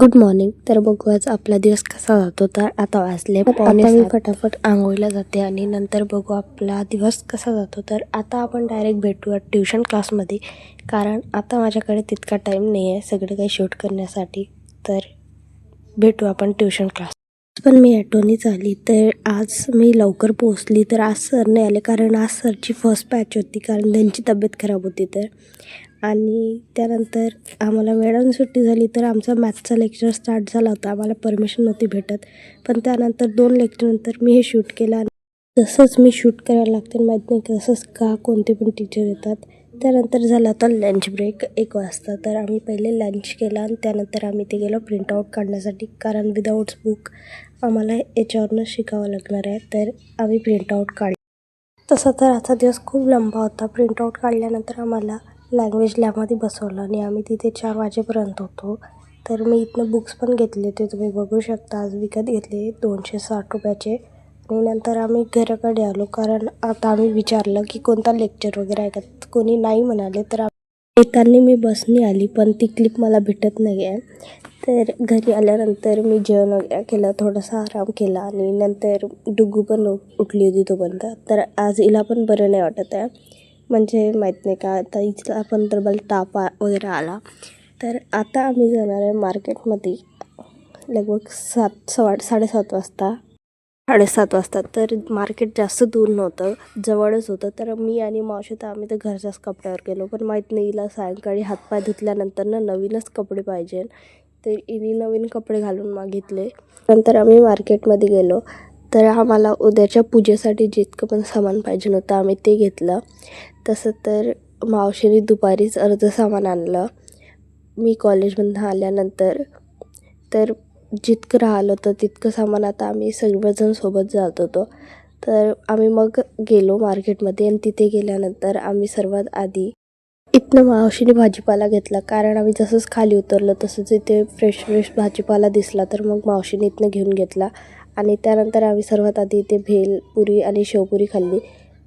Good morning तर बघू आज आपला दिवस कसा जातो. तर आता वाजले आता मी फटाफट आंघोळीला जाते आणि नंतर बघू आपला दिवस कसा जातो. तर आता आपण डायरेक्ट भेटूया ट्युशन क्लासमध्ये कारण आता माझ्याकडे तितका टाईम नाही आहे सगळं काही शूट करण्यासाठी. तर भेटू आपण ट्युशन क्लास पण मी ॲटोनीच आली तर आज मी लवकर पोहोचली. तर आज सर नाही आले कारण आज सरची फर्स्ट पॅच होती कारण त्यांची तब्येत खराब होती तर. आणि त्यानंतर आम्हाला वेळानं सुट्टी झाली तर आमचा मॅथचा लेक्चर स्टार्ट झाला होता. आम्हाला परमिशन नव्हती भेटत. पण त्यानंतर दोन लेक्चरनंतर मी हे शूट केलं आणि तसंच मी शूट करायला लागते माहीत नाही तसंच का कोणते पण टीचर येतात. त्यानंतर झाला होता लंच ब्रेक एक वाजता. तर आम्ही पहिले लंच केला आणि त्यानंतर आम्ही ते गेलो प्रिंटआउट काढण्यासाठी. कारण विदाऊट बुक आम्हाला याच्यावरनं शिकावं लागणार आहे. तर आम्ही प्रिंटआउट काढ तसं तर आजचा दिवस खूप लंबा होता. प्रिंटआउट काढल्यानंतर आम्हाला लँग्वेज लॅबमध्ये बसवलं आणि आम्ही तिथे चार वाजेपर्यंत होतो. तर मी इथनं बुक्स पण घेतले ते तुम्ही बघू शकता आज विकत घेतले दोनशे साठ रुपयाचे. आणि नंतर आम्ही घराकडे आलो. कारण आता आम्ही विचारलं की कोणता लेक्चर वगैरे आहे का कोणी नाही म्हणाले तर येताना मी बसने आली पण ती क्लिप मला भेटत नाही आहे तर घरी आल्यानंतर मी जेवण वगैरे केलं थोडासा आराम केला आणि नंतर डुगू पण उठली होती तोपर्यंत. तर आज हिला पण बरं नाही वाटत आहे. म्हणजे माहीत नाही का आता हिला पण तर मला ताप आ- वगैरे आला. तर आता आम्ही जाणार आहे मार्केटमध्ये लगभग सात सवा साडेसात वाजता. साडेसात वाजता. तर मार्केट जास्त दूर नव्हतं जवळच होतं. तर मी आणि मावशी तर आम्ही तर घरच्याच कपड्यावर गेलो. पण माहीत नाही हिला सायंकाळी हातपाय धुतल्यानंतर ना नवीनच कपडे पाहिजे. तर हिने नवीन कपडे घालून मागितले. नंतर आम्ही मार्केटमध्ये गेलो. तर आम्हाला उद्याच्या पूजेसाठी जितकं पण सामान पाहिजे होतं आम्ही ते घेतलं. तसं तर मावशीने दुपारीच अर्ध सामान आणलं. मी कॉलेजमधून आल्यानंतर. तर जितकं राहिलं होतं तितकं सामान आता आम्ही सर्वजण सोबत जात होतो. तर आम्ही मग गेलो मार्केटमध्ये आणि तिथे गेल्यानंतर आम्ही सर्वात आधी इथनं मावशीने भाजीपाला घेतला. कारण आम्ही जसंच खाली उतरलो तसंच इथे फ्रेश फ्रेश भाजीपाला दिसला. तर मग मावशीने इथनं घेऊन घेतला. आणि त्यानंतर आम्ही सर्वात आधी इथे भेल पुरी आणि शेवपुरी खाल्ली.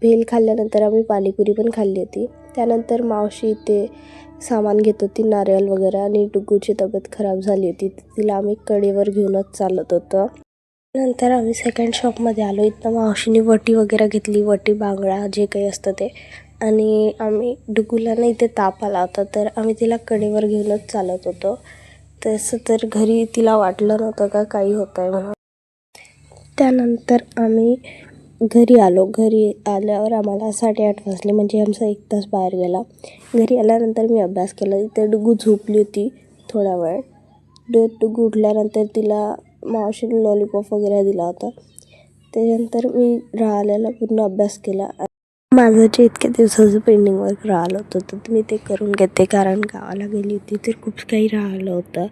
भेल खाल्ल्यानंतर आम्ही पाणीपुरी पण खाल्ली होती. त्यानंतर मावशी इथे सामान घेत होती नारळ वगैरे आणि डुग्गूची तब्येत खराब झाली होती. तिला आम्ही कडेवर घेऊनच चालत होतो. नंतर आम्ही सेकंड शॉपमध्ये आलो. इथं मावशीने वटी वगैरे घेतली. वटी बांगडा जे काही असतं ते. आणि आम्ही डुगूला ना इथे ताप आला होता. तर आम्ही तिला कडेवर घेऊनच चालत होतो. तसं तर घरी तिला वाटलं नव्हतं का काही होतं आहे म्हणून. त्यानंतर आम्ही घरी आलो. घरी आल्यावर आम्हाला साडेआठ वाजले. म्हणजे आमचा एक तास बाहेर गेला. घरी आल्यानंतर मी अभ्यास केला. इथे डुगू झोपली होती थोडा वेळ. डु डुगू उठल्यानंतर तिला मावशीने लॉलीपॉप वगैरे दिला होता. त्याच्यानंतर मी राहिलेला पूर्ण अभ्यास केला. माझं जे इतक्या दिवसाचं पेंडिंग वर्क राहिलं होतं तर मी ते करून घेते. कारण गावाला गेली होती तर खूप काही राहिलं होतं.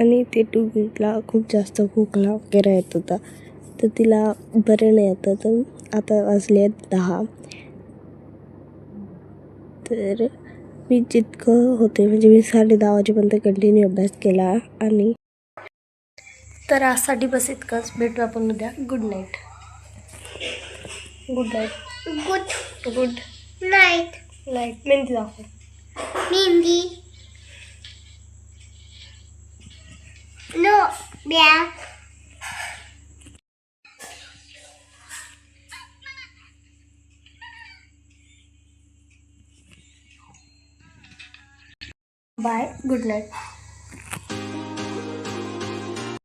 आणि ते टुगीला खूप जास्त खोकला वगैरे येत होता. तर तिला बरं नाही येतं तर आता वाजले आहेत दहा. तर मी जितकं होते म्हणजे मी साडे दहा वाजेपर्यंत कंटिन्यू अभ्यास केला आणि तर आजसाठी बस इतकंच. भेटू आपण उद्या. Good night good night good good night night mehndi दाखव. मेहंदी. नो ब्या बाय गुड नाईट